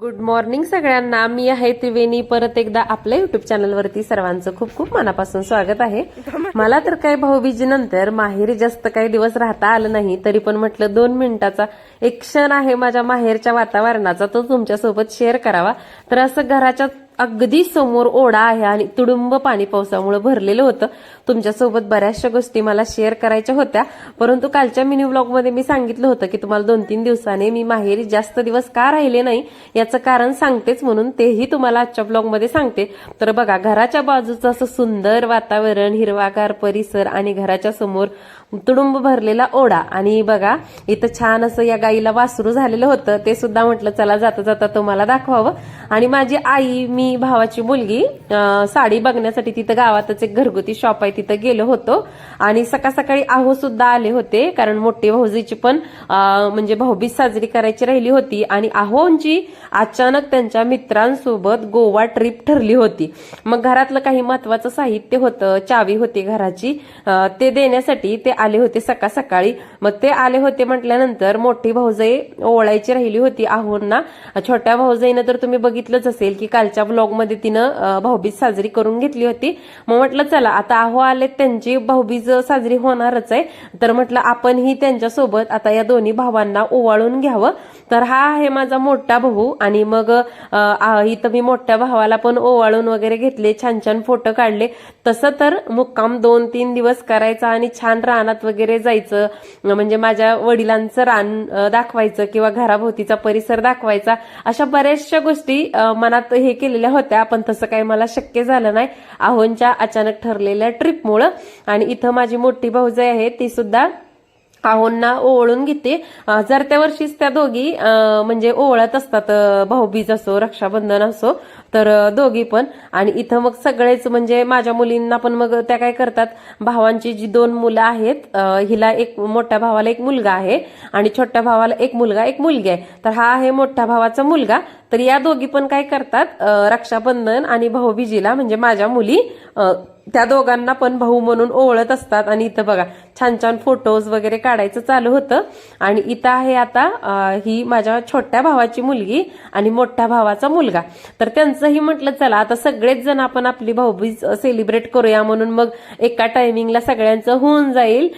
Good morning सगळ्यांना. मी आहे त्रिवेणी. परत एकदा आपल्या युट्यूब चॅनलवरती सर्वांचं खूप खूप मनापासून स्वागत आहे. मला तर काही भाऊबीजी नंतर माहेरी जास्त काही दिवस राहता आलं नाही तरी पण म्हटलं दोन मिनिटाचा एक क्षण आहे माझ्या माहेरच्या वातावरणाचा तो तुमच्यासोबत शेअर करावा. तर असं घराच्या अगदी समोर ओढा आहे आणि तुडुंब पाणी पावसामुळे भरलेलं होतं. तुमच्यासोबत बऱ्याचशा गोष्टी मला शेअर करायच्या होत्या. परंतु कालच्या मिनी ब्लॉगमध्ये मी सांगितलं होतं की तुम्हाला दोन तीन दिवसाने मी माहेरी जास्त दिवस का राहिले नाही याचं कारण सांगतेच म्हणून तेही तुम्हाला आजच्या ब्लॉगमध्ये सांगते. तर बघा घराच्या बाजूचं असं सुंदर वातावरण हिरवागार परिसर आणि घराच्या समोर तुडुंब भरलेला ओढा. आणि बघा इथं छान असं या गाईला वासरू झालेलं होतं. ते सुद्धा म्हटलं चला जाता जाता तुम्हाला दाखवावं. आणि माझी आई मी भावाची मुलगी साडी बघण्यासाठी तिथं गावातच एक घरगुती शॉप आहे तिथं गेलो होतो. आणि सकाळ सकाळी आहो सुद्धा आले होते कारण मोठी भाऊजीची पण म्हणजे भाऊबीज साजरी करायची राहिली होती. आणि आहोंची अचानक त्यांच्या मित्रांसोबत गोवा ट्रिप ठरली होती. मग घरातलं काही महत्वाचं साहित्य होतं चावी होती घराची ते देण्यासाठी ते आले होते सकाळ सकाळी मग ते आले होते म्हटल्यानंतर मोठी भाऊजाई ओळायची राहिली होती आहोंना. छोट्या भाऊजाईनं तर तुम्ही बघितलंच असेल की कालच्या ब्लॉगमध्ये तिनं भाऊबीज साजरी करून घेतली होती. मग म्हटलं चला आता आहो आले त्यांची भाऊबीज साजरी होणारच आहे. तर म्हटलं आपणही त्यांच्यासोबत आता या दोन्ही भावांना ओवाळून घ्यावं. तर हा आहे माझा मोठा भाऊ आणि मग आ- इथं मी मोठ्या भावाला पण ओवाळून वगैरे घेतले छान छान फोटो काढले. तसं तर मुक्काम दोन तीन दिवस करायचा आणि छान रानात वगैरे जायचं. म्हणजे माझ्या वडिलांचं रान दाखवायचं किंवा घराभोवतीचा परिसर दाखवायचा. अशा बऱ्याचशा गोष्टी मनात हे केलेल्या होत्या पण तसं काही मला शक्य झालं नाही. आहोंच्या अचानक ठरलेल्या ट्रिपमुळं आणि इथं माझी मोठी भाऊजाई आहे ती सुद्धा आहोंना ओवळून घेते. जर त्या वर्षीच त्या दोघी म्हणजे ओवळत असतात भाऊबीज असो रक्षाबंधन असो तर दोघी पण. आणि इथं मग सगळेच म्हणजे माझ्या मुलींना पण मग त्या काय करतात भावांची जी दोन मुलं आहेत हिला एक मोठ्या भावाला एक मुलगा आहे आणि छोट्या भावाला एक मुलगा एक मुलगी आहे. तर हा आहे मोठ्या भावाचा मुलगा. तर या दोघी पण काय करतात रक्षाबंधन आणि भाऊबीजीला म्हणजे माझ्या मुली त्या दोघांना पण भाऊ म्हणून ओळत असतात. आणि इथं बघा छान छान फोटोज वगैरे काढायचं चालू होतं. आणि इथं आहे आता ही माझ्या छोट्या भावाची मुलगी आणि मोठ्या भावाचा मुलगा. तर त्यांचंही म्हटलं चला आता सगळेच जण आपण आपली भाऊबीज सेलिब्रेट करूया म्हणून मग एका टायमिंगला सगळ्यांचं होऊन जाईल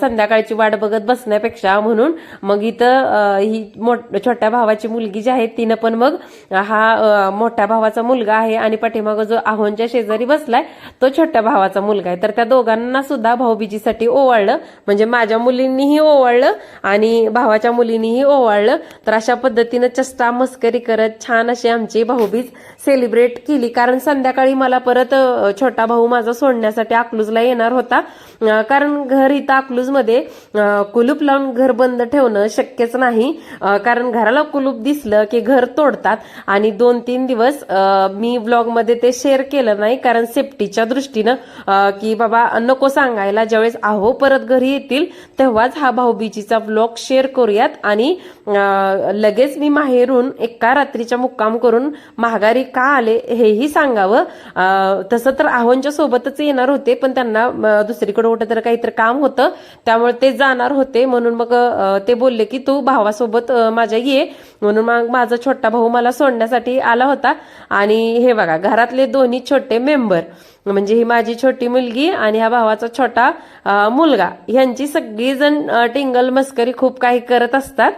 संध्याकाळची वाट बघत बसण्यापेक्षा म्हणून. मग इथं ही मोठ- छोट्या भावाची मुलगी जी आहे तिनं पण मग हा मोठ्या भावाचा मुलगा आहे आणि पाठीमागं जो आहोनच्या शेजारी बसलाय तो छोट्या भावाचा मुलगा आहे. तर त्या दोघांना सुद्धा भाऊबीजीसाठी ओवाळलं. म्हणजे माझ्या मुलींनीही ओवाळलं आणि भावाच्या मुलींनीही ओवाळलं. तर अशा पद्धतीनं चष्टा मस्करी करत छान अशी आमची भाऊबीज सेलिब्रेट केली. कारण संध्याकाळी मला परत छोटा भाऊ माझा सोडण्यासाठी अकलूजला येणार होता. कारण घर इथं अकलूजमध्ये कुलूप लावून घर बंद ठेवणं शक्यच नाही. कारण घराला कुलूप दिसलं की घर तोडतात. आणि दोन तीन दिवस मी ब्लॉगमध्ये ते शेअर केलं नाही. कारण सेफ्टीच्या दृष्टीनं की बाबा नको सांगायला. ज्यावेळेस आहो परत घरी येतील तेव्हाच हा भाऊबीजीचा ब्लॉग शेअर करूयात आणि लगेच मी माहेरून एका रात्रीच्या मुक्काम करून महागारी का आले हेही सांगावं. तसं तर आहोंच्या सोबतच येणार होते पण त्यांना दुसरीकडे कुठं तर काहीतरी काम होतं त्यामुळे ते जाणार होते म्हणून मग ते बोलले की तू भावासोबत माझ्या ये म्हणून मग माझा छोटा भाऊ मला सोडण्यासाठी आला होता. आणि हे बघा घरातले दोन्ही छोटे मेंबर म्हणजे ही माझी छोटी मुलगी आणि हा भावाचा छोटा मुलगा ह्यांची सगळीजण टिंगल मस्करी खूप काही करत असतात.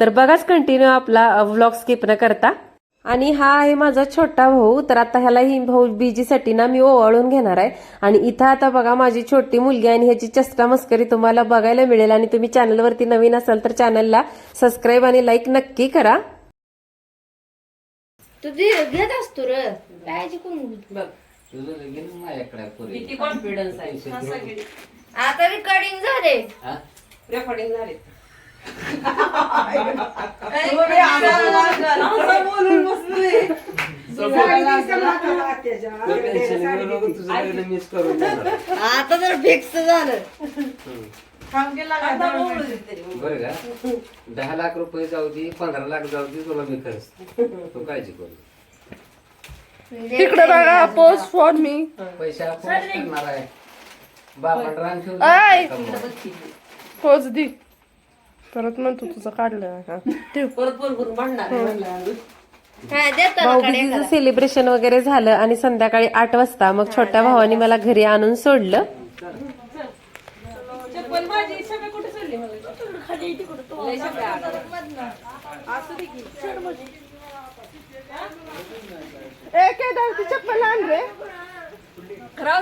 तर बघाच कंटिन्यू आपला व्लॉग स्किप न करता. आणि हा आहे माझा छोटा भाऊ. तर आता ह्याला ही भाऊ बीजीसाठी ना मी ओवाळून घेणार आहे. आणि इथं आता बघा माझी छोटी मुलगी आणि ह्याची चेष्टा मस्करी तुम्हाला बघायला मिळेल. आणि तुम्ही चॅनलवरती नवीन असाल तर चॅनलला सबस्क्राईब आणि लाईक नक्की करा. तू ते घेत असतो तुझं पुरे. किती कॉन्फिडन्स आहे. आता रिकॉर्डिंग झाले? रेकॉर्डिंग झाले. तुझं लग्न मिस करून. आता तर फिक्स झालं बरं का दहा लाख रुपये जाऊ दे पंधरा लाख जाऊ दे तुला मी खर्च तू काळजी करू तिकडे बघा पोस्ट फॉर मी पैसे आपण करणार आहे बापा रान ठेवून आय. कमवा. पोच दी परत म्हणतो तुझं काढलं हा. ठेव. परत बरोबर म्हणणार आहे म्हणलं. हा देतो ना भाऊबीजीचं कड्या सेलिब्रेशन वगैरे झालं आणि संध्याकाळी आठ वाजता मग छोट्या भावाने मला घरी आणून सोडलं. चप्पल आण रे. करा.